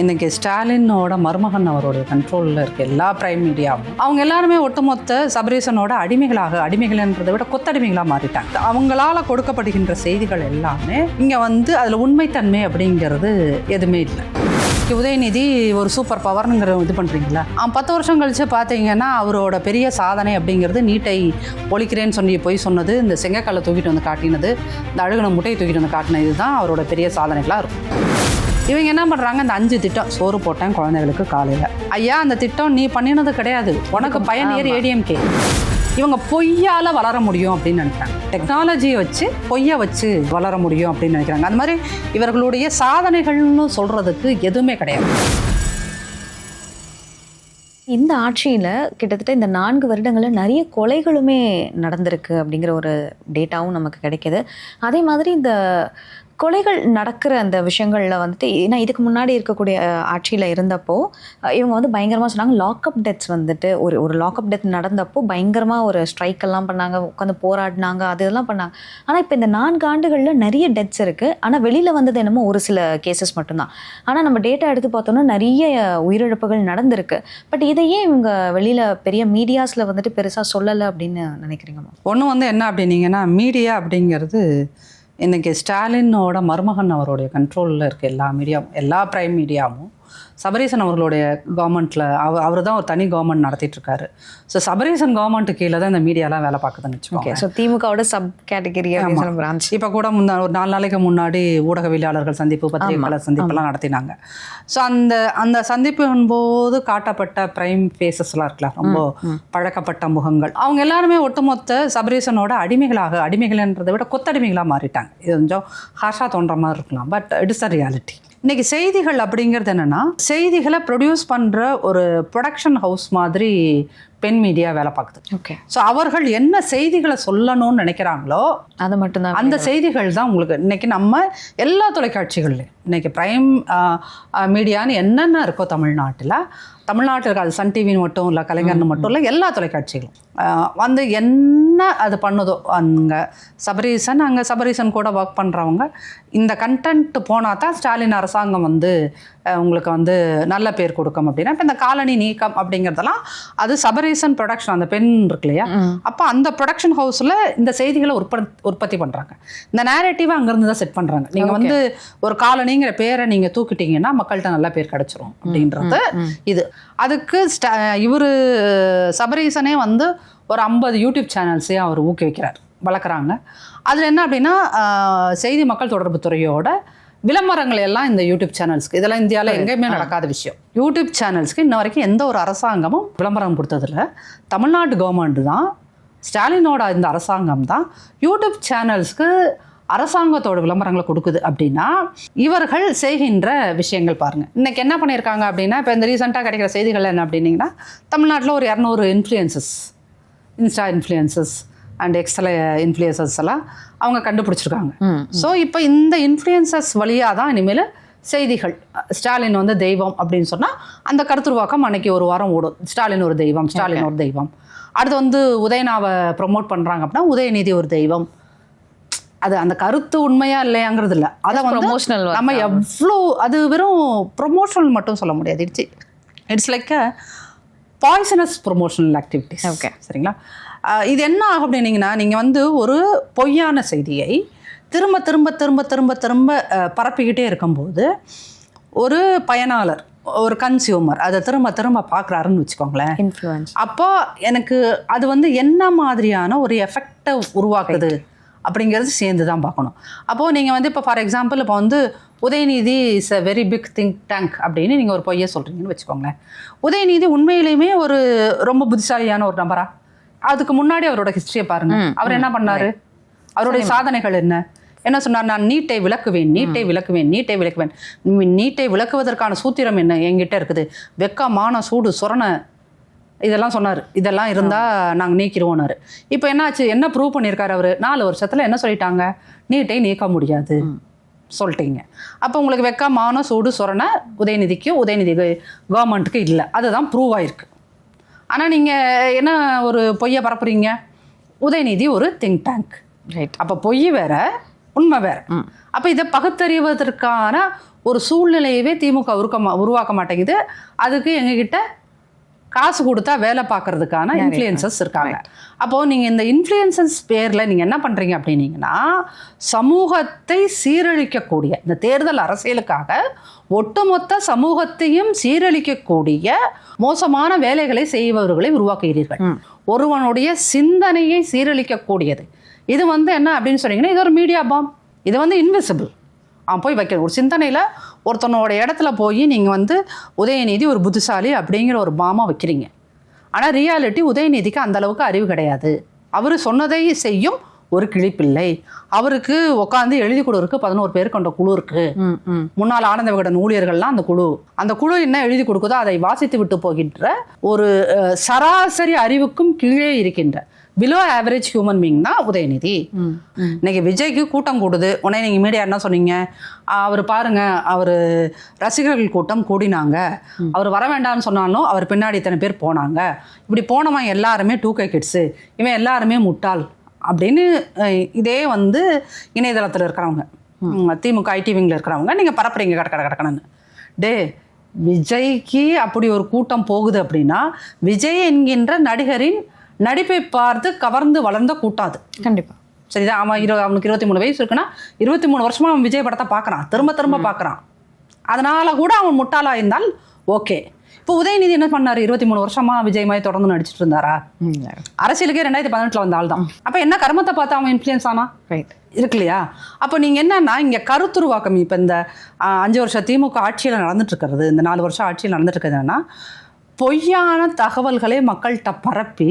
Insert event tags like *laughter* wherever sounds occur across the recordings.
இன்னைக்கு ஸ்டாலினோட மருமகன் அவருடைய கண்ட்ரோலில் இருக்க எல்லா பிரைம் மீடியாவும் அவங்க எல்லாருமே ஒட்டுமொத்த சபரீசனோட அடிமைகளாக அடிமைகள்ன்றதை விட கொத்தடிமைகளாக மாறிட்டாங்க. அவங்களால கொடுக்கப்படுகின்ற செய்திகள் எல்லாமே இங்கே வந்து அதில் உண்மைத்தன்மை அப்படிங்கிறது எதுவுமே இல்லை. உதயநிதி ஒரு சூப்பர் பவர்ங்கிற இது பண்ணுறீங்களா அவன் பத்து வருஷம் கழிச்சு பார்த்தீங்கன்னா அவரோட பெரிய சாதனை அப்படிங்கிறது நீட்டை ஒழிக்கிறேன்னு சொல்லி போய் சொன்னது இந்த செங்கக்கல்லை தூக்கிட்டு வந்து காட்டினது இந்த அழுகுன முட்டையை தூக்கிட்டு வந்து காட்டினது இதுதான் அவரோட பெரிய சாதனைகளாக இருக்கும். இவங்க என்ன பண்ணுறாங்க இந்த அஞ்சு திட்டம். சோறு போட்டேன் குழந்தைகளுக்கு காலையில். ஐயா அந்த திட்டம் நீ பண்ணினது கிடையாது. உனக்கு பயன் ஏறி ஏடிஎம்கே இவங்க பொய்யால் வளர முடியும் அப்படின்னு நினைக்கிறாங்க. டெக்னாலஜியை வச்சு பொய்யை வச்சு வளர முடியும் அப்படின்னு நினைக்கிறாங்க. அந்த மாதிரி இவர்களுடைய சாதனைகள்னு சொல்கிறதுக்கு எதுவுமே கிடையாது. இந்த ஆட்சியில் கிட்டத்தட்ட இந்த நான்கு வருடங்களில் நிறைய கொலைகளுமே நடந்திருக்கு அப்படிங்கிற ஒரு டேட்டாவும் நமக்கு கிடைக்கிது. அதே மாதிரி இந்த கொலைகள் நடக்கிற அந்த விஷயங்களில் வந்துட்டு ஏன்னா இதுக்கு முன்னாடி இருக்கக்கூடிய ஆட்சியில் இருந்தப்போ இவங்க வந்து பயங்கரமாக சொன்னாங்க லாக்அப் டெத்ஸ் வந்துட்டு ஒரு ஒரு லாக்அப் டெத் நடந்தப்போ பயங்கரமாக ஒரு ஸ்ட்ரைக் எல்லாம் பண்ணாங்க உட்காந்து போராடினாங்க அது இதெல்லாம் பண்ணாங்க. ஆனால் இப்போ இந்த நான்கு ஆண்டுகளில் நிறைய டெத்ஸ் இருக்குது ஆனால் வெளியில் வந்தது என்னமோ ஒரு சில கேசஸ் மட்டும்தான். ஆனால் நம்ம டேட்டா எடுத்து பார்த்தோம்னா நிறைய உயிரிழப்புகள் நடந்திருக்கு. பட் இதையே இவங்க வெளியில் பெரிய மீடியாஸில் வந்துட்டு பெருசாக சொல்லலை அப்படின்னு நினைக்கிறீங்கம்மா ஒன்று வந்து என்ன அப்படின்னீங்கன்னா மீடியா அப்படிங்கிறது இன்றைக்கி ஸ்டாலினோட மருமகன் அவருடைய கண்ட்ரோலில் இருக்க எல்லா மீடியாவும் எல்லா ப்ரைம் மீடியாவும் சபரீசன் அவர்களுடைய கவர்மெண்ட்டில் அவ அவர் தான் ஒரு தனி கவர்மெண்ட் நடத்திட்டு இருக்காரு ஸோ சபரீசன் கவர்மெண்ட் கீழே தான் இந்த மீடியாலாம் வேலை பார்க்குதுன்னு ஓகே வச்சுக்கோங்க ஸோ திமுகவோட சப் கேட்டகரி அப்படின்னு பிரான்ச் இப்போ கூட முன்னா ஒரு நாலு நாளைக்கு முன்னாடி ஊடகவியலாளர்கள் சந்திப்பு பத்திரிகையாளர் சந்திப்பெல்லாம் நடத்தினாங்க. ஸோ அந்த அந்த சந்திப்பின் போது காட்டப்பட்ட பிரைம் ஃபேஸஸ்லாம் இருக்கலாம் ரொம்ப பழக்கப்பட்ட முகங்கள். அவங்க எல்லாருமே ஒட்டுமொத்த சபரீசனோட அடிமைகளாக அடிமைகள்ன்றதை விட கொத்தடிமைகளாக மாறிட்டாங்க. இது கொஞ்சம் ஹாஷாக தோன்ற மாதிரி இருக்கலாம் பட் இட்ஸ் அ ரியாலிட்டி இன்னைக்கு செய்திகள் அப்படிங்கிறது என்னன்னா செய்திகளை ப்ரொடியூஸ் பண்ற ஒரு ப்ரொடக்ஷன் ஹவுஸ் மாதிரி பெண் மீடியா வேலை பார்க்குது. ஓகே. ஸோ அவர்கள் என்ன செய்திகளை சொல்லணும்னு நினைக்கிறாங்களோ அது மட்டும்தான் அந்த செய்திகள் தான் உங்களுக்கு. இன்னைக்கு நம்ம எல்லா தொலைக்காட்சிகள்லையும் இன்னைக்கு பிரைம் மீடியான்னு என்னென்ன இருக்கோ தமிழ்நாட்டில் தமிழ்நாட்டில் இருக்க அது சன் டிவின்னு மட்டும் இல்லை கலைஞர்னு மட்டும் இல்லை எல்லா தொலைக்காட்சிகளும். வந்து என்ன அது பண்ணுதோ அங்கே சபரீசன் அங்கே சபரீசன் கூட ஒர்க் பண்ணுறவங்க இந்த கண்டென்ட் போனால் தான் ஸ்டாலின் அரசாங்கம் வந்து உங்களுக்கு வந்து நல்ல பேர் கொடுக்கும் அப்படின்னா இப்போ இந்த காலனி நீக்கம் அப்படிங்கிறதெல்லாம் அது சபரீசன் ப்ரொடக்ஷன் அந்த பெண் இருக்கு இல்லையா அப்போ அந்த ப்ரொடக்ஷன் ஹவுஸில் இந்த செய்திகளை உற்பத்தி உற்பத்தி பண்ணுறாங்க இந்த நேரேட்டிவை அங்கேருந்து தான் செட் பண்ணுறாங்க நீங்கள் வந்து ஒரு காலனிங்கிற பேரை நீங்கள் தூக்கிட்டீங்கன்னா மக்கள்கிட்ட நல்ல பேர் கிடைச்சிரும் அப்படின்றது இது. அதுக்கு இவர் சபரீசனே வந்து ஒரு ஐம்பது யூடியூப் சேனல்ஸையும் அவர் ஊக்குவிக்கிறார். வளர்க்குறாங்க. அதில் என்ன அப்படின்னா செய்தி மக்கள் தொடர்பு துறையோட விளம்பரங்கள் எல்லாம் இந்த யூடியூப் சேனல்ஸ்க்கு இதெல்லாம் இந்தியாவில் எங்கேயுமே நடக்காத விஷயம். யூடியூப் சேனல்ஸ்க்கு இன்ன வரைக்கும் எந்த ஒரு அரசாங்கமும் விளம்பரம் கொடுத்ததில்ல. தமிழ்நாடு கவர்மெண்ட் தான் ஸ்டாலினோட இந்த அரசாங்கம் தான் யூடியூப் சேனல்ஸ்க்கு அரசாங்கத்தோட விளம்பரங்களை கொடுக்குது அப்படின்னா இவர்கள் செய்கின்ற விஷயங்கள் பாருங்கள் இன்னைக்கு என்ன பண்ணியிருக்காங்க அப்படின்னா இப்போ இந்த ரீசெண்டாக கிடைக்கிற செய்திகள் என்ன அப்படின்னீங்கன்னா தமிழ்நாட்டில் ஒரு இரநூறு influencers Insta influencers and extra influencers எல்லாம் அவங்க கண்டுபிடிச்சிருக்காங்க. ஸோ இப்போ இந்த இன்ஃப்ளூயன்சஸ் வழியாக தான் இனிமேல் செய்திகள் ஸ்டாலின் வந்து தெய்வம் அப்படின்னு சொன்னால் அந்த கருத்துருவாக்கம் அன்னைக்கு ஒரு வாரம் ஓடும். ஸ்டாலின் ஒரு தெய்வம் ஸ்டாலின் ஒரு தெய்வம். அடுத்து வந்து உதயனாவை ப்ரொமோட் பண்ணுறாங்க அப்படின்னா உதயநிதி ஒரு தெய்வம். அது அந்த கருத்து உண்மையா இல்லையாங்கிறது இல்லை. அதை work நம்ம எவ்வளோ அது வெறும் ப்ரொமோஷனல் மட்டும் சொல்ல முடியாது. It's it's like poisonous promotional activities Okay. சரிங்களா? இது என்ன ஆகும் அப்படின்னீங்கன்னா நீங்கள் வந்து ஒரு பொய்யான செய்தியை திரும்ப திரும்ப திரும்ப திரும்ப திரும்ப பரப்பிக்கிட்டே இருக்கும்போது ஒரு பயனாளர் ஒரு கன்சியூமர் அதை திரும்ப திரும்ப பார்க்குறாருன்னு வச்சுக்கோங்களேன். இன்ஃப்ளூயன்ஸ் அப்போ எனக்கு அது வந்து என்ன மாதிரியான ஒரு எஃபெக்டை உருவாக்குது அப்படிங்கிறது சேர்ந்து தான் பார்க்கணும். அப்போது நீங்கள் வந்து இப்போ ஃபார் எக்ஸாம்பிள் இப்போ வந்து Udhayanidhi is a very big think tank அப்படின்னு நீங்கள் ஒரு பொய்யை சொல்கிறீங்கன்னு வச்சுக்கோங்களேன். உதயநிதி உண்மையிலேயுமே ஒரு ரொம்ப புத்திசாலியான ஒரு நபரா? அதுக்கு முன்னாடி அவரோட ஹிஸ்டரியை பாருங்க. அவர் என்ன பண்ணாரு? அவருடைய சாதனைகள் என்ன? என்ன சொன்னார்? நான் நீட்டை விளக்குவேன் நீட்டை விளக்குவேன் நீட்டை விளக்குவேன். நீட்டை விளக்குவதற்கான சூத்திரம் என்ன? என்கிட்ட இருக்குது. வெக்க மான சூடு சொரண. இதெல்லாம் சொன்னார். இதெல்லாம் இருந்தால் நாங்கள் நீக்கிடுவோன்னாரு இப்போ என்னாச்சு? என்ன ப்ரூவ் பண்ணியிருக்காரு அவர்? நாலு வருஷத்தில் என்ன சொல்லிட்டாங்க? நீட்டை நீக்க முடியாது. சொல்லிட்டீங்க. அப்போ உங்களுக்கு வெக்க மான சூடு சொரண உதயநிதிக்கு உதயநிதி கவர்மெண்ட்டுக்கு இல்லை. அதுதான் ப்ரூவ் ஆயிருக்கு. ஆனால் நீங்கள் என்ன ஒரு பொய்யை பரப்புறீங்க? உதயநிதி ஒரு திங்க் டேங்க் ரைட் அப்போ பொய் வேற உண்மை வேற. அப்போ இதை பகுத்தறிவதற்கான ஒரு சூழ்நிலையவே திமுக உருக்க உருவாக்க மாட்டேங்குது. அதுக்கு எங்ககிட்ட காசு கொடுத்தா வேலை பார்க்கறதுக்கான இன்ஃப்ளூயன்சஸ் இருக்காங்க. அப்போது நீங்கள் இந்த இன்ஃப்ளூயன்சஸ் பேரில் நீங்கள் என்ன பண்ணுறீங்க அப்படின்னீங்கன்னா சமூகத்தை சீரழிக்கக்கூடிய இந்த தேர்தல் அரசியலுக்காக ஒட்டுமொத்த சமூகத்தையும் சீரழிக்கக்கூடிய மோசமான வேலைகளை செய்பவர்களை உருவாக்குகிறீர்கள். ஒருவனுடைய சிந்தனையை சீரழிக்கக்கூடியது. இது வந்து என்ன அப்படின்னு சொன்னீங்கன்னா இது ஒரு மீடியா பாம் இது வந்து இன்விசிபிள் அவன் போய் வைக்க ஒரு சிந்தனையில் ஒருத்தனோட இடத்துல போய் நீங்கள் வந்து உதயநிதி ஒரு புத்திசாலி அப்படிங்கிற ஒரு பாமா வைக்கிறீங்க. ஆனால் ரியாலிட்டி உதயநிதிக்கு அந்த அளவுக்கு அறிவு கிடையாது. அவர் சொன்னதை செய்யும் ஒரு கிழிப்பிள்ளை அவருக்கு உட்காந்து எழுதி கொடுறதுக்கு பதினோரு பேர் கொண்ட குழு இருக்கு. ம் ம். முன்னாள் ஆனந்த விகடன் ஊழியர்கள்லாம் அந்த குழு. அந்த குழு என்ன எழுதி கொடுக்குதோ அதை வாசித்து விட்டு போகின்ற ஒரு சராசரி அறிவுக்கும் கீழே இருக்கின்ற பிலோ ஆவரேஜ் ஹியூமன் பீங் தான் உதயநிதி. இன்னைக்கு விஜய்க்கு கூட்டம் கூடுது. உடனே நீங்கள் மீடியா என்ன சொன்னீங்க? அவர் பாருங்க அவர் ரசிகர்கள் கூட்டம் கூடினாங்க. அவர் வர வேண்டாம்னு சொன்னாலும் அவர் பின்னாடி இத்தனை பேர் போனாங்க. இப்படி போனவன் எல்லாருமே டூ கே கிட்ஸு இவன் எல்லாருமே முட்டாள் அப்படின்னு இதே வந்து இணையதளத்தில் இருக்கிறவங்க. திமுக ஐடி விங்கில் இருக்கிறவங்க. நீங்கள் பரப்புறீங்க கட கட கடக்கணுன்னு டே விஜய்க்கு அப்படி ஒரு கூட்டம் போகுது அப்படின்னா விஜய் என்கின்ற நடிகரின் நடிப்பை பார்த்து கவர்ந்து வளர்ந்த கூட்டம் அது கண்டிப்பா. சரிதான் அவன் இரு அவனுக்கு இருபத்தி மூணு வயசு இருக்குன்னா இருபத்தி மூணு வருஷமா அவன் விஜய் படத்தை பார்க்குறான். திரும்ப திரும்ப பார்க்குறான். அதனால கூட அவன் முட்டாளா இருந்தால் ஓகே. இப்போ உதயநிதி என்ன பண்ணாரு? இருபத்தி மூணு வருஷமா விஜய் மாதிரி தொடர்ந்து நடிச்சிட்டு இருந்தாரா? அரசியலுக்கே ரெண்டாயிரத்தி பதினெட்டுல வந்த ஆள் தான் அப்போ என்ன கர்மத்தை பார்த்து அவன் இன்ஃப்ளூயன்ஸ் ஆனா? ரைட் இருக்கு இல்லையா அப்போ நீங்கள் என்னன்னா இங்கே கருத்துருவாக்கம் இப்போ இந்த அஞ்சு வருஷம் திமுக ஆட்சியில் நடந்துட்டு இருக்கிறது இந்த நாலு வருஷம் ஆட்சியில் நடந்துட்டு இருக்கிறது என்னன்னா பொய்யான தகவல்களை மக்கள்கிட்ட பரப்பி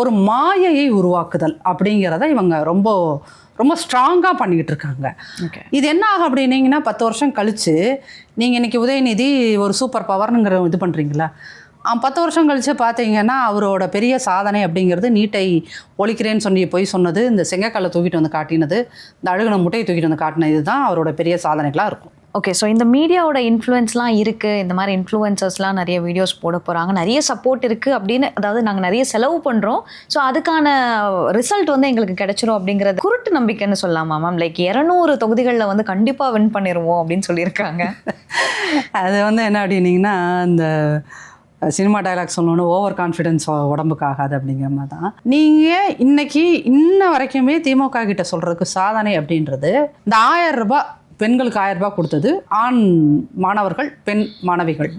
ஒரு மாயையை உருவாக்குதல் அப்படிங்கிறத இவங்க ரொம்ப ரொம்ப ஸ்ட்ராங்காக பண்ணிக்கிட்டு இருக்காங்க. இது என்ன ஆகும் அப்படின்னீங்கன்னா பத்து வருஷம் கழிச்சு நீங்கள் இன்னைக்கு உதயநிதி ஒரு சூப்பர் பவர்னுங்கிற இது பண்ணுறீங்களா பத்து வருஷம் கழிச்சு பார்த்தீங்கன்னா அவரோட பெரிய சாதனை அப்படிங்கிறது நீட்டை ஒழிக்கிறேன்னு சொல்லி போய் சொன்னது இந்த செங்கக்கல்லை தூக்கிட்டு வந்து காட்டினது இந்த அழுகுன முட்டையை தூக்கிட்டு வந்து காட்டினது தான் அவரோட பெரிய சாதனைகளாக இருக்கும். ஓகே ஸோ இந்த மீடியாவோட இன்ஃப்ளூயன்ஸ்லாம் இருக்குது இந்த மாதிரி இன்ஃப்ளூயன்சர்ஸ்லாம் நிறைய வீடியோஸ் போட போகிறாங்க நிறைய சப்போர்ட் இருக்குது அப்படின்னு அதாவது நாங்கள் நிறைய செலவு பண்ணுறோம் ஸோ அதுக்கான ரிசல்ட் வந்து எங்களுக்கு கிடைச்சிரும் அப்படிங்கிறது குருட்டு நம்பிக்கைன்னு சொல்லலாமா மேம் லைக் இரநூறு தொகுதிகளில் வந்து கண்டிப்பாக வின் பண்ணிடுவோம் அப்படின்னு சொல்லியிருக்காங்க. *laughs* அது வந்து என்ன அப்படின்னீங்கன்னா இந்த சினிமா டைலாக் சொல்லணும்னு ஓவர் கான்ஃபிடென்ஸ் உடம்புக்கு ஆகாது அப்படிங்கிற மாதிரி தான். நீங்கள் இன்னைக்கு இன்ன வரைக்குமே திமுக கிட்ட சொல்கிறதுக்கு சாதனை அப்படின்றது இந்த ஆயிரம் ரூபாய் பெண்களுக்கு ஆயிரம் ரூபாய் கொடுத்தது ஆண் மாணவர்கள் பெண் மாணவிகள்.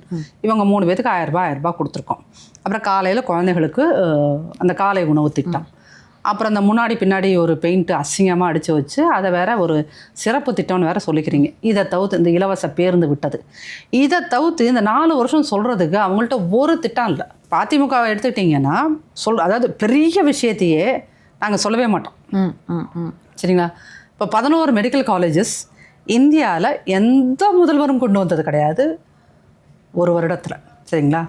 இவங்க மூணு பேத்துக்கு ஆயிரம் ரூபாய் ஆயிரம் ரூபாய் கொடுத்துருக்கோம். அப்புறம் காலையில் குழந்தைகளுக்கு அந்த காலை உணவு திட்டம். அப்புறம் அந்த முன்னாடி பின்னாடி ஒரு பெயிண்ட் அசிங்கமாக அடித்து வச்சு அதை வேற ஒரு சிறப்பு திட்டம்னு வேற சொல்லிக்கிறீங்க. இதை தவிர்த்து இந்த இலவச பேருந்து விட்டது. இதை தவிர்த்து இந்த நாலு வருஷம் சொல்கிறதுக்கு அவங்கள்ட்ட ஒரு திட்டம் இல்லை. அதிமுகவை எடுத்துக்கிட்டிங்கன்னா சொல் அதாவது பெரிய விஷயத்தையே நாங்கள் சொல்லவே மாட்டோம். ம் ம் ம். சரிங்களா? இப்போ பதினோரு மெடிக்கல் காலேஜஸ் இந்தியாவில் எந்த முதல்வரும் கொண்டு வந்தது கிடையாது. ஒரு வருடத்தில். சரிங்களா?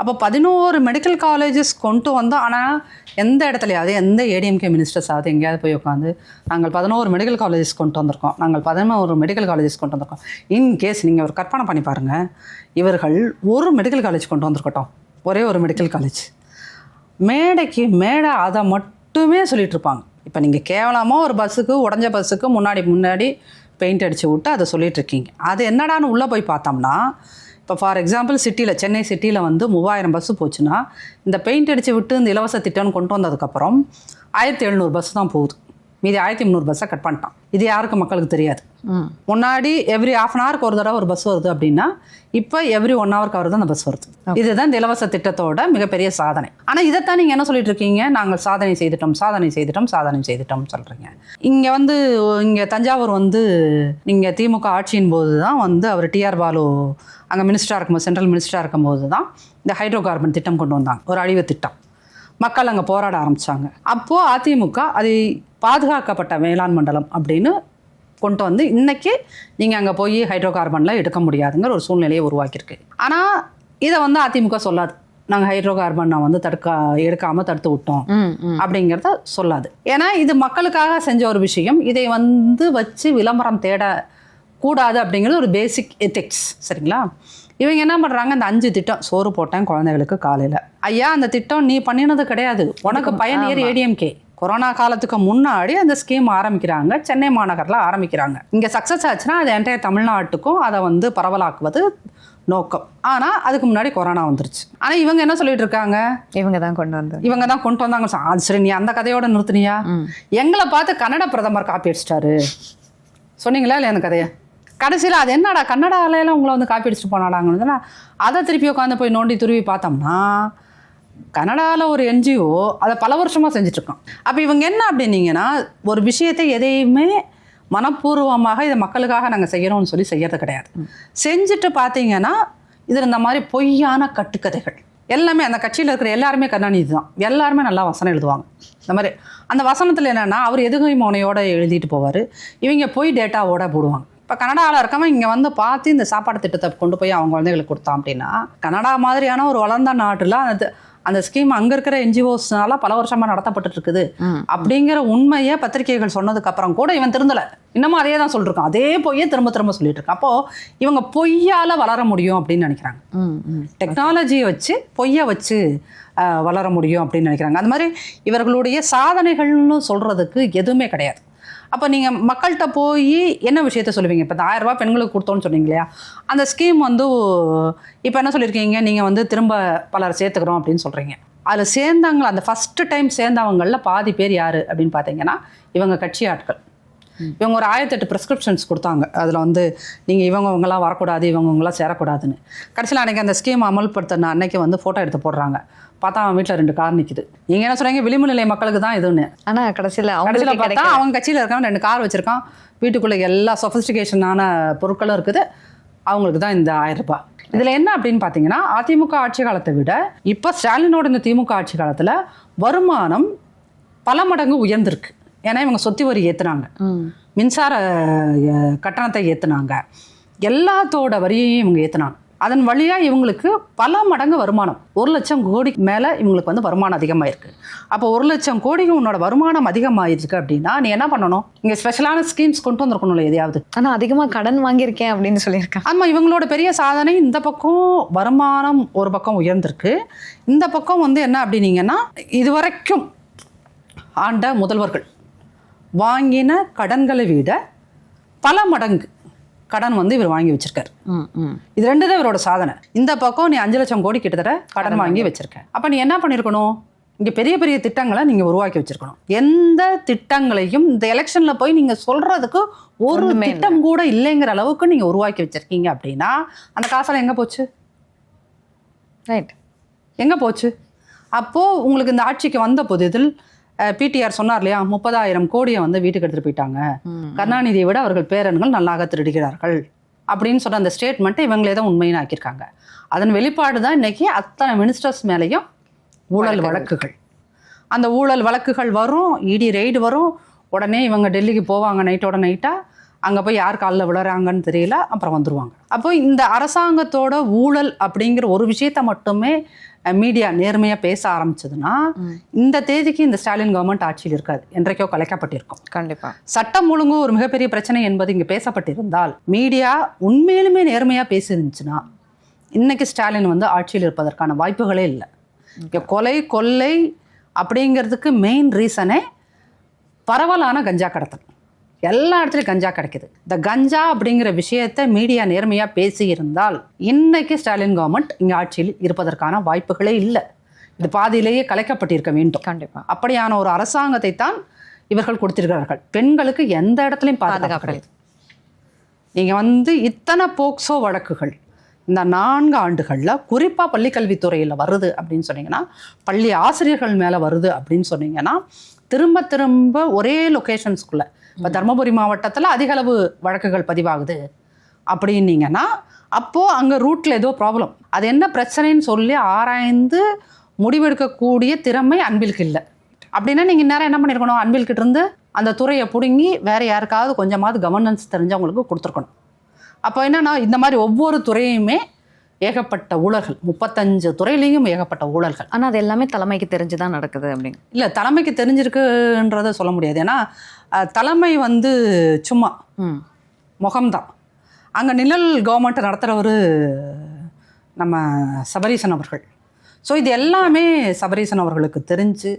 அப்போ பதினோரு மெடிக்கல் காலேஜஸ் கொண்டு வந்தோம் ஆனால் எந்த இடத்துலையாவது எந்த ஏடிஎம்கே மினிஸ்டர்ஸாவது எங்கேயாவது போய் உட்காந்து நாங்கள் பதினோரு மெடிக்கல் காலேஜஸ் கொண்டு வந்திருக்கோம். நாங்கள் பதினோரு மெடிக்கல் காலேஜஸ் கொண்டு வந்திருக்கோம். இன்கேஸ் நீங்கள் ஒரு கற்பனை பண்ணி பாருங்கள் இவர்கள் ஒரு மெடிக்கல் காலேஜ் கொண்டு வந்திருக்கட்டும். ஒரே ஒரு மெடிக்கல் காலேஜ் மேடைக்கு மேடை அதை மட்டுமே சொல்லிகிட்ருப்பாங்க இப்போ நீங்கள் கேவலமாக ஒரு பஸ்ஸுக்கு உடஞ்ச பஸ்ஸுக்கு முன்னாடி முன்னாடி பெயிண்ட் அடித்து விட்டு அதை சொல்லிகிட்ருக்கீங்க அது என்னடான்னு உள்ளே போய் பார்த்தோம்னா இப்போ ஃபார் எக்ஸாம்பிள் சிட்டியில் சென்னை சிட்டியில் வந்து மூவாயிரம் பஸ்ஸு போச்சுன்னா இந்த பெயிண்ட் அடித்து விட்டு இந்த இலவச திட்டம்னு கொண்டு வந்ததுக்கப்புறம் ஆயிரத்தி எழுநூறு பஸ் தான் போகுது. மீதி ஆயிரத்தி முந்நூறு பஸ்ஸை கட் பண்ணிட்டான். இது யாருக்கும் மக்களுக்கு தெரியாது. முன்னாடி எவ்ரி ஆஃப் அன் ஹவருக்கு ஒரு தடவை ஒரு பஸ் வருது அப்படின்னா இப்போ எவ்ரி ஒன் ஹவருக்கு வருது அந்த பஸ் வருது. இதுதான் இந்த இலவச திட்டத்தோட மிகப்பெரிய சாதனை. ஆனால் இதைத்தான் நீங்கள் என்ன சொல்லிட்டு இருக்கீங்க? நாங்கள் சாதனை செய்துட்டோம் சாதனை செய்துட்டோம் சாதனை செய்துட்டோம் சொல்கிறீங்க இங்கே வந்து இங்கே தஞ்சாவூர் வந்து நீங்கள் திமுக ஆட்சியின் போது தான் வந்து அவர் டிஆர் பாலு அங்கே மினிஸ்டராக இருக்கும்போது சென்ட்ரல் மினிஸ்டராக இருக்கும்போது தான் இந்த ஹைட்ரோ கார்பன் திட்டம் கொண்டு வந்தாங்க. ஒரு அழிவு திட்டம். மக்கள் அங்கே போராட ஆரம்பிச்சாங்க. அப்போது அதிமுக அதை பாதுகாக்கப்பட்ட வேளாண் மண்டலம் அப்படின்னு கொண்டு வந்து இன்னைக்கு நீங்கள் அங்கே போய் ஹைட்ரோ கார்பனில் எடுக்க முடியாதுங்கிற ஒரு சூழ்நிலையை உருவாக்கியிருக்கு. ஆனால் இதை வந்து அதிமுக சொல்லாது. நாங்கள் ஹைட்ரோ கார்பனை வந்து தடுக்க எடுக்காமல் தடுத்து விட்டோம் அப்படிங்கிறத சொல்லாது. ஏன்னா இது மக்களுக்காக செஞ்ச ஒரு விஷயம். இதை வந்து வச்சு விளம்பரம் தேட கூடாது அப்படிங்கிறது ஒரு பேசிக் எத்திக்ஸ் சரிங்களா? இவங்க என்ன பண்ணுறாங்க இந்த அஞ்சு திட்டம். சோறு போட்டேன் குழந்தைகளுக்கு காலையில். ஐயா அந்த திட்டம் நீ பண்ணினது கிடையாது. உனக்கு பயன் ஏறி ஏடிஎம்கே கொரோனா காலத்துக்கு முன்னாடி அந்த ஸ்கீம் ஆரம்பிக்கிறாங்க. சென்னை மாநகரில் ஆரம்பிக்கிறாங்க. இங்கே சக்ஸஸ் ஆச்சுன்னா அது என்டையர் தமிழ்நாட்டுக்கும் அதை வந்து பரவலாக்குவது நோக்கம். ஆனால் அதுக்கு முன்னாடி கொரோனா வந்துருச்சு. ஆனால் இவங்க என்ன சொல்லிட்டு இருக்காங்க? இவங்க தான் கொண்டு வந்தாங்க இவங்க தான் கொண்டு வந்தாங்க அது சரி நீ அந்த கதையோட நிறுத்துனியா? எங்களை பார்த்து கன்னட பிரதமர் காப்பி அடிச்சிட்டாரு. சொன்னீங்களா இல்லையா அந்த கதையை? கடைசியில் அது என்னடா கன்னடாலையெல்லாம் உங்களை வந்து காப்பி அடிச்சுட்டு போனாடாங்கன்னு அதை திருப்பி உட்காந்து போய் நோண்டி துருவி பார்த்தோம்னா கனடாவில் ஒரு என்ஜிஓ அதை பல வருஷமாக செஞ்சுட்ருக்கோம் அப்போ இவங்க என்ன அப்படின்னீங்கன்னா ஒரு விஷயத்தை எதையுமே மனப்பூர்வமாக இதை மக்களுக்காக நாங்கள் செய்கிறோம்னு சொல்லி செய்யறது கிடையாது. செஞ்சுட்டு பார்த்தீங்கன்னா இதில் இந்த மாதிரி பொய்யான கட்டுக்கதைகள். எல்லாமே அந்த கட்சியில் இருக்கிற எல்லாருமே கருணாநிதி தான். எல்லாருமே நல்லா வசனம் எழுதுவாங்க. இந்த மாதிரி அந்த வசனத்தில் என்னென்னா அவர் எதுகை மோனையோட எழுதிட்டு போவார். இவங்க போய் டேட்டாவோட போடுவாங்க. இப்போ கனடாவில் இருக்கவன் இங்கே வந்து பார்த்து இந்த சாப்பாடு திட்டத்தை கொண்டு போய் அவங்க குழந்தைகளுக்கு கொடுத்தான் அப்படின்னா கனடா மாதிரியான ஒரு வளர்ந்த நாட்டில் அந்த அந்த ஸ்கீம் அங்கே இருக்கிற என்ஜிஓஸ்னால பல வருஷமாக நடத்தப்பட்டு இருக்குது அப்படிங்கிற உண்மையை பத்திரிகைகள் சொன்னதுக்கு அப்புறம் கூட இவன் திருந்தலை. இன்னமும் அதே தான் சொல்லிருக்கான். அதே பொய்யே திரும்ப திரும்ப சொல்லிட்டு இருக்கான் அப்போ இவங்க பொய்யால வளர முடியும் அப்படின்னு நினைக்கிறாங்க. டெக்னாலஜியை வச்சு பொய்யை வச்சு வளர முடியும் அப்படின்னு நினைக்கிறாங்க. அந்த மாதிரி இவர்களுடைய சாதனைகள்னு சொல்கிறதுக்கு எதுவுமே கிடையாது. அப்போ நீங்கள் மக்கள்கிட்ட போய் என்ன விஷயத்த சொல்லுவீங்க? இப்போ இந்த ஆயிரம் ரூபாய் பெண்களுக்கு கொடுத்தோன்னு சொன்னீங்க இல்லையா அந்த ஸ்கீம் வந்து இப்போ என்ன சொல்லியிருக்கீங்க நீங்கள் வந்து திரும்ப பலரை சேர்த்துக்கிறோம் அப்படின்னு சொல்கிறீங்க அதில் சேர்ந்தவங்க அந்த ஃபஸ்ட்டு டைம் சேர்ந்தவங்களில் பாதி பேர் யார் அப்படின்னு பார்த்தீங்கன்னா இவங்க கட்சி ஆட்கள். இவங்க ஒரு ஆயிரத்தெட்டு ப்ரிஸ்கிரிப்ஷன்ஸ் கொடுத்தாங்க. அதில் வந்து நீங்கள் இவங்க இவங்கெல்லாம் வரக்கூடாது இவங்க இவங்கெல்லாம் சேரக்கூடாதுன்னு. கடைசியில் அன்றைக்கி அந்த ஸ்கீம் அமல்படுத்தின அன்னைக்கு வந்து ஃபோட்டோ எடுத்து போடுறாங்க. பார்த்தா அவன் வீட்டில் ரெண்டு கார் நிற்குது நீங்கள் என்ன சொல்கிறீங்க விளிம்பு நிலை மக்களுக்கு தான் இதுன்னு. ஆனா கடைசியில கடைசியில் பார்த்தா அவங்க கட்சியில் இருக்கான் ரெண்டு கார் வச்சுருக்கான். வீட்டுக்குள்ளே எல்லா சொஃபிஸ்டிகேஷனான பொருட்களும் இருக்குது. அவங்களுக்கு தான் இந்த ஆயிரம் ரூபாய். இதில் என்ன அப்படின்னு பார்த்தீங்கன்னா அதிமுக ஆட்சி காலத்தை விட இப்போ ஸ்டாலினோட இந்த திமுக ஆட்சி காலத்தில் வருமானம் பல மடங்கு உயர்ந்திருக்கு. ஏன்னா இவங்க சொத்து வரி ஏற்றுனாங்க மின்சார கட்டணத்தை ஏற்றுனாங்க எல்லாத்தோட வரியையும் இவங்க ஏற்றுனாங்க அதன் வழியாக இவங்களுக்கு பல மடங்கு வருமானம். ஒரு லட்சம் கோடிக்கு மேலே இவங்களுக்கு வந்து வருமானம் அதிகமாயிருக்கு. அப்போ ஒரு லட்சம் கோடிக்கு உன்னோட வருமானம் அதிகமாயிருக்கு அப்படின்னா நீ என்ன பண்ணணும்? இங்கே ஸ்பெஷலான ஸ்கீம்ஸ் கொண்டு வந்திருக்கணும்ல எதையாவது? ஆனா அதிகமா கடன் வாங்கியிருக்கேன் அப்படின்னு சொல்லியிருக்காங்க ஆமாம் இவங்களோட பெரிய சாதனை இந்த பக்கம் வருமானம் ஒரு பக்கம் உயர்ந்திருக்கு. இந்த பக்கம் வந்து என்ன அப்படின்னீங்கன்னா இதுவரைக்கும் ஆண்ட முதல்வர்கள் வாங்கின கடன்களை விட பல மடங்கு கடன் வந்து இவர் வாங்கி வச்சிருக்காரு. இது ரெண்டு தான் இவரோட சாதனை. இந்த பக்கம் நீ அஞ்சு லட்சம் கோடி கிட்டத்தட்ட கடன் வாங்கி வச்சிருக்க. அப்போ நீ என்ன பண்ணியிருக்கணும் இங்கே பெரிய பெரிய திட்டங்களை நீங்கள் உருவாக்கி வச்சிருக்கணும். எந்த திட்டங்களையும் இந்த எலெக்ஷனில் போய் நீங்கள் சொல்கிறதுக்கு ஒரு திட்டம் கூட இல்லைங்கிற அளவுக்கு நீங்கள் உருவாக்கி வச்சிருக்கீங்க அப்படின்னா அந்த காசெல்லாம் எங்கே போச்சு? ரைட். எங்கே போச்சு? அப்போது உங்களுக்கு இந்த ஆட்சிக்கு வந்த புதிதில் பிடிஆர் சொன்னார் இல்லையா? முப்பதாயிரம் கோடியை வந்து வீட்டுக்கு எடுத்துகிட்டு போயிட்டாங்க. கருணாநிதியை விட அவர்கள் பேரன்கள் நல்லாக திருடுகிறார்கள் அப்படின்னு சொன்ன அந்த ஸ்டேட்மெண்ட்டை இவங்களே தான் உண்மைன்னு ஆக்கியிருக்காங்க. அதன் வெளிப்பாடு தான் இன்னைக்கு அத்தனை மினிஸ்டர்ஸ் மேலேயும் ஊழல் வழக்குகள். அந்த ஊழல் வழக்குகள் வரும் இடி ரெய்டு வரும். உடனே இவங்க டெல்லிக்கு போவாங்க நைட்டோட நைட்டாக அங்கே போய் யார் காலில் விழுறாங்கன்னு தெரியல அப்புறம் வந்துருவாங்க. அப்போ இந்த அரசாங்கத்தோட ஊழல் அப்படிங்கிற ஒரு விஷயத்த மட்டுமே மீடியா நேர்மையாக பேச ஆரம்பிச்சதுன்னா இந்த தேதிக்கு இந்த ஸ்டாலின் கவர்மெண்ட் ஆட்சியில் இருக்காது. என்றைக்கோ கலைக்கப்பட்டிருக்கும். கண்டிப்பா. சட்டம் ஒழுங்கு ஒரு மிகப்பெரிய பிரச்சனை என்பது இங்கே பேசப்பட்டிருந்தால் மீடியா உண்மையிலுமே நேர்மையாக பேசியிருந்துச்சுன்னா இன்னைக்கு ஸ்டாலின் வந்து ஆட்சியில் இருப்பதற்கான வாய்ப்புகளே இல்லை. இங்கே கொலை கொள்ளை அப்படிங்கிறதுக்கு மெயின் ரீசனே பரவலான கஞ்சா கடத்தல். எல்லா இடத்துலையும் கஞ்சா கிடைக்குது. இந்த கஞ்சா அப்படிங்கிற விஷயத்தை மீடியா நேர்மையாக பேசியிருந்தால் இன்னைக்கு ஸ்டாலின் கவர்மெண்ட் இங்கே ஆட்சியில் இருப்பதற்கான வாய்ப்புகளே இல்லை. இது பாதியிலேயே கலைக்கப்பட்டிருக்க வேண்டும். கண்டிப்பா. அப்படியான ஒரு அரசாங்கத்தை தான் இவர்கள் கொடுத்திருக்கிறார்கள். பெண்களுக்கு எந்த இடத்துலையும் பாதுகாப்பு நீங்கள் வந்து இத்தனை போக்சோ வழக்குகள் இந்த நான்கு ஆண்டுகளில் குறிப்பாக பள்ளிக்கல்வித்துறையில் வருது அப்படின்னு சொன்னீங்கன்னா பள்ளி ஆசிரியர்கள் மேலே வருது அப்படின்னு சொன்னீங்கன்னா திரும்ப திரும்ப ஒரே லொக்கேஷன்ஸ்குள்ளே இப்போ தருமபுரி மாவட்டத்தில் அதிக அளவு வழக்குகள் பதிவாகுது. அப்படின்னீங்கன்னா அப்போது அங்கே ரூட்டில் ஏதோ ப்ராப்ளம் அது என்ன பிரச்சனைன்னு சொல்லி ஆராய்ந்து முடிவெடுக்கக்கூடிய திறமை அன்பிலுக்கு இல்லை. அப்படின்னா நீங்கள் நேரம் என்ன பண்ணியிருக்கணும் அன்பில்கிட்ட இருந்து அந்த துறையை பிடுங்கி வேற யாருக்காவது கொஞ்சமாவது கவர்னன்ஸ் தெரிஞ்சவங்களுக்கு கொடுத்துருக்கணும். அப்போ என்னன்னா இந்த மாதிரி ஒவ்வொரு துறையுமே ஏகப்பட்ட ஊழல்கள். முப்பத்தஞ்சு துறையிலையும் ஏகப்பட்ட ஊழல்கள். ஆனா அது எல்லாமே தலைமைக்கு தெரிஞ்சுதான் நடக்குது அப்படிங்க இல்லை தலைமைக்கு தெரிஞ்சிருக்குன்றதை சொல்ல முடியாது. ஏன்னா தலைமை வந்து சும்மா. முகம்தான். அங்கே நிழல் கவர்மெண்ட் நடத்துகிறவர் நம்ம சபரீசன் அவர்கள். ஸோ இது எல்லாமே சபரீசன் அவர்களுக்கு தெரிஞ்சு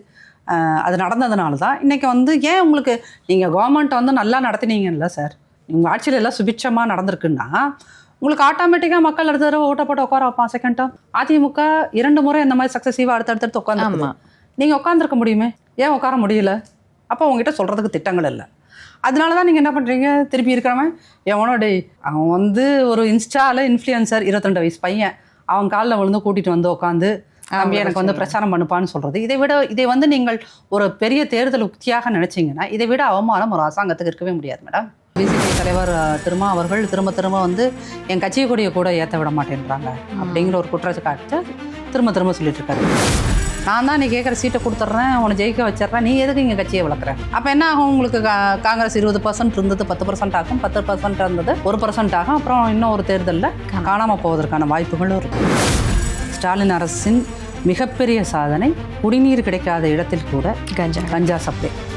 அது நடந்ததுனால தான் இன்றைக்கி வந்து ஏன் உங்களுக்கு நீங்கள் கவர்மெண்ட் வந்து நல்லா நடத்தினீங்கல்ல சார்? உங்கள் ஆட்சியில் எல்லாம் சுபிட்சமாக நடந்திருக்குன்னா உங்களுக்கு ஆட்டோமேட்டிக்காக மக்கள் அடுத்த தடவை ஓட்ட போட்டு உட்கார வைப்பான் செகண்ட் டேர்ம் அதிமுக இரண்டு முறை இந்த மாதிரி சக்ஸஸிவாக அடுத்தடுத்து உட்காந்து. நீங்கள் உட்காந்துருக்க முடியுமே? ஏன் உட்கார முடியல? அப்போ உங்ககிட்ட சொல்கிறதுக்கு திட்டங்கள் இல்லை. அதனால தான் நீங்கள் என்ன பண்ணுறீங்க திருப்பி இருக்கிறவன் எவனோ டேய் அவன் வந்து ஒரு இன்ஸ்டாவில் இன்ஃப்ளூயன்சர் இருபத்திரெண்டு வயசு பையன். அவன் காலில் விழுந்து கூட்டிகிட்டு வந்து உட்காந்து தம்பி எனக்கு வந்து பிரச்சாரம் பண்ணுப்பான்னு சொல்கிறது இதை விட இதை வந்து நீங்கள் ஒரு பெரிய தேர்தல் உக்தியாக நினச்சிங்கன்னா இதை விட அவமானம் ஒரு அரசாங்கத்துக்கு இருக்கவே முடியாது மேடம். பிசிபி தலைவர் திருமா அவர்கள் திரும்ப திரும்ப வந்து என் கட்சியை கொடிய கூட ஏற்ற விட மாட்டேன்றாங்க. அப்படிங்கிற ஒரு குற்றச்சாட்டு திரும்ப திரும்ப சொல்லிட்டு இருக்காரு. நான் தான் நீ கேட்குற சீட்டை கொடுத்துட்றேன் உன்னை ஜெயிக்க வச்சிடுறேன். நீ எதுக்கு இங்கே கட்சியை வளர்க்குற? அப்போ என்ன ஆகும் உங்களுக்கு? கா- காங்கிரஸ் இருபது பர்சன்ட் இருந்தது பத்து பர்சன்ட் ஆகும். பத்து பர்சன்ட் இருந்தது ஒரு பர்சன்ட் ஆகும். அப்புறம் இன்னும் ஒரு தேர்தலில் காணாமல் போவதற்கான வாய்ப்புகளும் இருக்கு. ஸ்டாலின் அரசின் மிகப்பெரிய சாதனை குடிநீர் கிடைக்காத இடத்தில் கூட கஞ்சா. கஞ்சா சப்ளை.